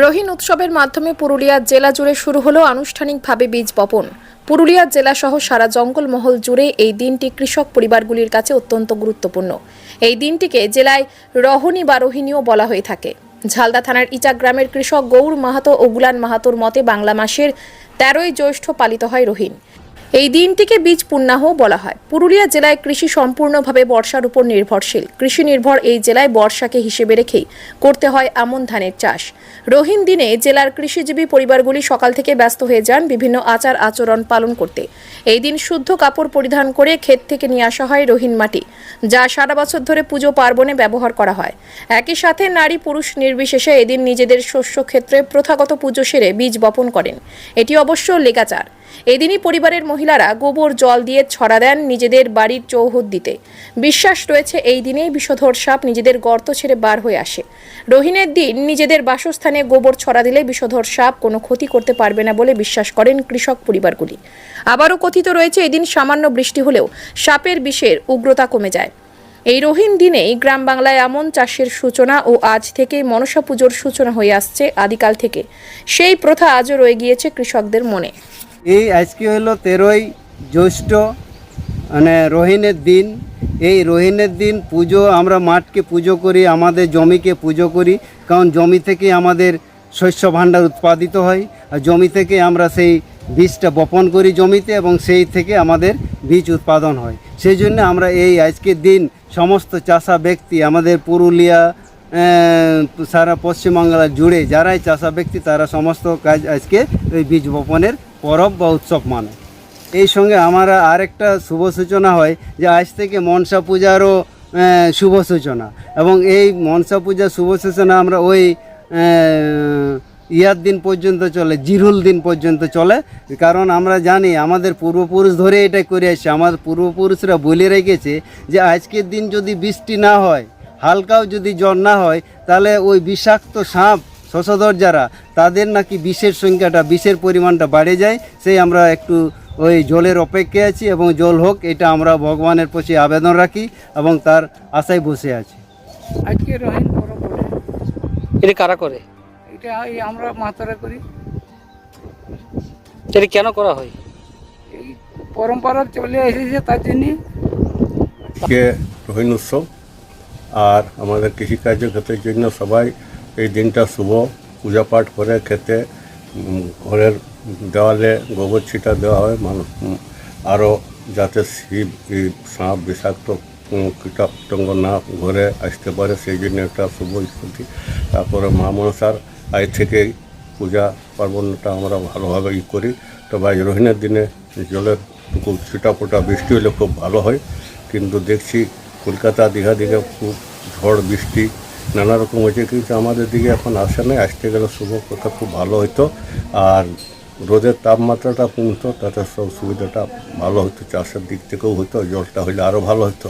রোহিণ উৎসবের মাধ্যমে পুরুলিয়া জেলা জুড়ে শুরু হলো আনুষ্ঠানিকভাবে বীজ বপন। পুরুলিয়া জেলা সহ সারা জঙ্গলমহল জুড়ে এই দিনটি কৃষক পরিবারগুলির কাছে অত্যন্ত গুরুত্বপূর্ণ। এই দিনটিকে জেলায় রহনী বা রোহিণীও বলা হয়ে থাকে। ঝালদা থানার ইচা গ্রামের কৃষক গৌর মাহাতো ও গুলান মাহাতোর মতে বাংলা মাসের তেরোই জ্যৈষ্ঠ পালিত হয় রোহিণ। এই দিনটিকে বীজ পুণ্যাহ বলা হয়। পুরুলিয়া জেলায় কৃষি সম্পূর্ণভাবে বর্ষার উপর নির্ভরশীল। কৃষি নির্ভর এই জেলায় বর্ষাকে হিসেবে রেখেই করতে হয় আমন ধানের চাষ। রোহিন দিনে জেলার কৃষিজীবী পরিবারগুলি সকাল থেকে ব্যস্ত হয়ে যান বিভিন্ন আচার আচরণ পালন করতে। এই দিন শুদ্ধ কাপড় পরিধান করে ক্ষেত থেকে নিয়ে আসা হয় রহিন মাটি, যা সারা বছর ধরে পুজো পার্বণে ব্যবহার করা হয়। একই সাথে নারী পুরুষ নির্বিশেষে এদিন নিজেদের শস্য ক্ষেত্রে প্রথাগত পুজো সেরে বীজ বপন করেন। এটি অবশ্য লেগাচার। এদিনই পরিবারের মহিলারা গোবর জল দিয়ে ছড়া দেন নিজেদের বাড়ির চৌহদ দিতে। বিশ্বাস রয়েছে এই দিনেই বিষধর সাপ নিজেদের গর্ত ছেড়ে বার হয়ে আসে। রোহিণের দিন নিজেদের বাসস্থানে গোবর ছড়া দিলে বিষধর সাপ কোনো ক্ষতি করতে পারবে না বলে বিশ্বাস করেন কৃষক পরিবারগুলি। আবারও কথিত রয়েছে, এদিন সামান্য বৃষ্টি হলেও সাপের বিষের উগ্রতা কমে যায়। এই রহিন দিনেই গ্রাম বাংলায় আমন চাষের সূচনা ও আজ থেকে মনসা পুজোর সূচনা হয়ে আসছে আদিকাল থেকে। সেই প্রথা আজও রয়ে গিয়েছে কৃষকদের মনে। এই আজকে হলো তেরোই জ্যৈষ্ঠ মানে রোহিণের দিন। এই রোহিণের দিন পুজো, আমরা মাঠকে পুজো করি, আমাদের জমিকে পুজো করি, কারণ জমি থেকে আমাদের শস্য ভাণ্ডার উৎপাদিত হয়, আর জমি থেকে আমরা সেই বীজটা বপন করি জমিতে এবং সেই থেকে আমাদের বীজ উৎপাদন হয়। সেই জন্য আমরা এই আজকের দিন সমস্ত চাষা ব্যক্তি, আমাদের পুরুলিয়া সারা পশ্চিমবাংলা জুড়ে যারাই চাষা ব্যক্তি, তারা সমস্ত কাজ আজকে ওই বীজ বপনের পরব বা উৎসব মানে। এই সঙ্গে আমরা আরেকটা শুভ সূচনা হয় যে আজ থেকে মনসা পূজারও শুভ সূচনা। এবং এই মনসা পূজার শুভ সূচনা আমরা ওই ইয়ার দিন পর্যন্ত চলে, জিরুল দিন পর্যন্ত চলে। কারণ আমরা জানি আমাদের পূর্বপুরুষ ধরে এটা করে আসছে। আমাদের পূর্বপুরুষরা বলে রেখেছে যে আজকের দিন যদি বৃষ্টি না হয়, হালকাও যদি জ্বর না হয়, তাহলে ওই বিষাক্ত সাপ শশধর যারা তাদের নাকি বিষের সংখ্যাটা বিষের পরিমাণটা বাড়ে যায়। সেই আমরা একটু ওই জলের অপেক্ষায় আছি এবং জল হোক এটা আমরা ভগবানের প্রতি আবেদন রাখি এবং তার আশায় বসে আছি। আজকে রহিন পরব বলে। এটা কারা করে? এটা এই আমরা মাতারা করি। এটা কেন করা হয়? এই পরম্পরা চলে এসেছে তার জন্যে। রোহিণ উৎসব আর আমাদের কৃষিকার্য ক্ষেত্রের জন্য সবাই এই দিনটা শুভ। পূজা পাঠ করে খেতে ঘরের দেওয়ালে গোবর ছিটা দেওয়া হয়। মানুষ আরও যাতে শিব সাপ, বিষাক্ত কীটপতঙ্গ না ঘরে আসতে পারে, সেই জন্য একটা শুভ স্মৃতি তারপরে মা মনসার আয় থেকেই পূজা পার্বণটা আমরা ভালোভাবে ই করি। তবে আজ রোহিণের দিনে জলের খুব ছিটাফোটা, বৃষ্টি হলে খুব ভালো হয়। কিন্তু দেখছি কলকাতা দীঘা দিকে খুব ঝড় বৃষ্টি নানা রকম হয়েছে, কিন্তু আমাদের দিকে এখন আসে নাই। আসতে গেলে শুভ কথা, খুব ভালো হতো আর রোদের তাপমাত্রাটা কমতো, তাতে সব সুবিধাটা ভালো হতো চাষের দিক থেকেও হতো জলটা হলে আরও ভালো হতো